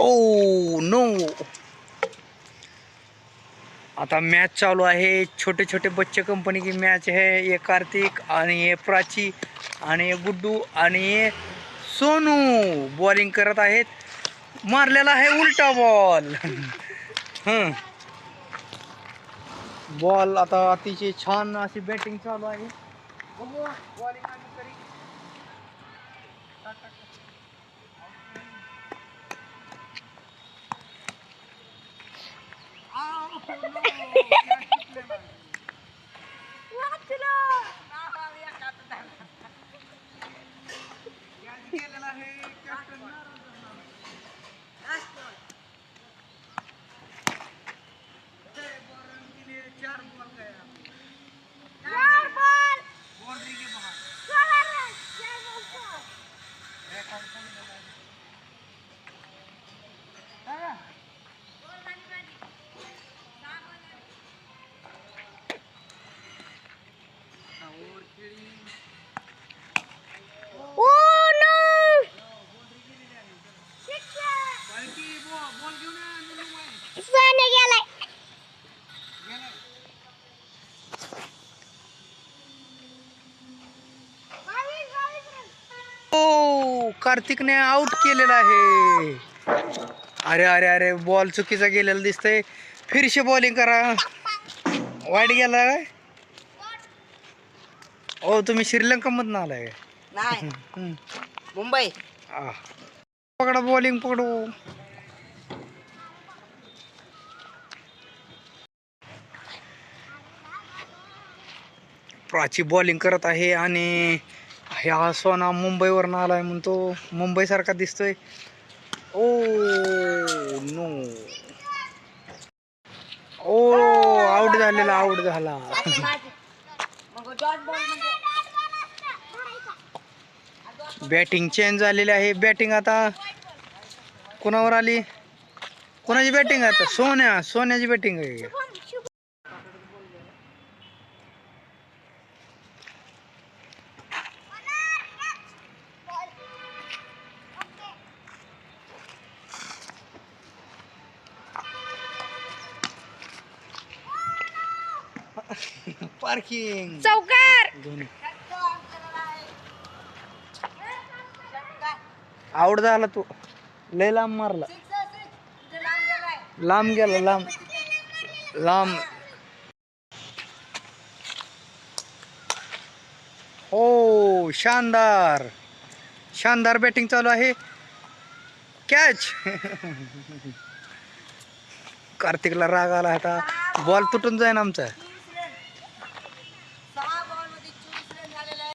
Oh, oh no आता match चालू आहे. छोटे छोटे बच्चे कंपनी की मॅच आहे. ये कार्तिक आणि ये प्राची आणि ये गुड्डू आणि ये सोनू बॉलिंग करत आहेत. मारलेला आहे उलटा बॉल बॉल आता अतिशय छान अशी बॅटिंग चालू आहे. बघू बॉलिंग कार्तिकने आउट केलेला आहे. अरे अरे अरे बॉल चुकीचा गेलेला दिसतंय. फिरशे बॉलिंग करा. वाईट गेला काय ओ तुम्ही श्रीलंका मधून आलाय काय? मुंबई. पकडा बॉलिंग पकडू. प्राची बॉलिंग करत आहे आणि ह्या सोना मुंबईवरनं आलाय म्हणतो मुंबई सारखा दिसतोय. Oh no. ओ आउट झालेला आउट झाला. बॅटिंग चेंज झालेली आहे. बॅटिंग आता कोणावर आली? कोणाची बॅटिंग आता? सोन्या सोन्याची बॅटिंग आहे. पार्किंग चौकार. आवड झाला तू. लय लांब मारला. लांब गेला लांब. लांब. हो शानदार. शानदार बॅटिंग चालू आहे. कॅच कार्तिकला राग आला आता. बॉल तुटून जाईन आमचा.